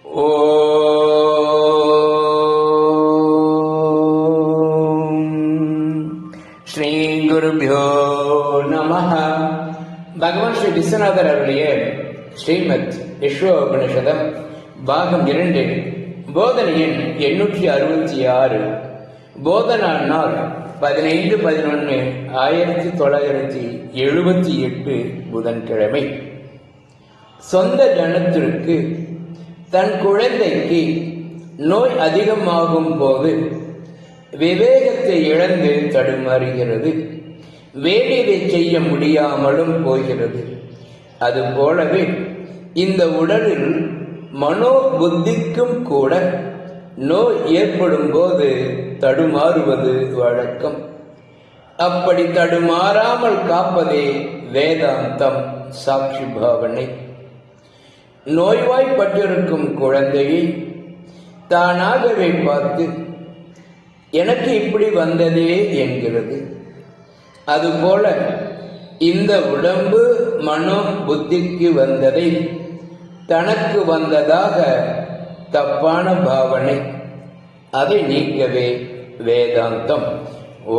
ஸ்ரீ குருபியோ நம பகவான் ஸ்ரீ விஸ்வநாதர் அவருடைய ஸ்ரீமத் விஸ்வோபனிஷதம் பாகம் இரண்டு போதனையின் எண்ணூற்றி அறுபத்தி ஆறு. போதனா நாள் பதினைந்து பதினொன்று ஆயிரத்தி தொள்ளாயிரத்தி எழுபத்தி எட்டு புதன்கிழமை. சொந்த ஜனத்திற்கு தன் குழந்தைக்கு நோய் அதிகமாகும் போது விவேகத்தை இழந்து தடுமாறுகிறது. வேலையை செய்ய முடியாமலும் போகிறது. அதுபோலவே இந்த உடலில் மனோ புத்திக்கும் கூட நோய் ஏற்படும் போது தடுமாறுவது வழக்கம். அப்படி தடுமாறாமல் காப்பதே வேதாந்தம் சாட்சி பாவனை. நோய்வாய்ப்பட்டிருக்கும் குழந்தையை தானாகவே பார்த்து எனக்கு இப்படி வந்ததே என்கிறது. அதுபோல இந்த உடம்பு மனோ புத்திக்கு வந்ததை தனக்கு வந்ததாக தப்பான பாவனை. அதை நீக்கவே வேதாந்தம். ஓ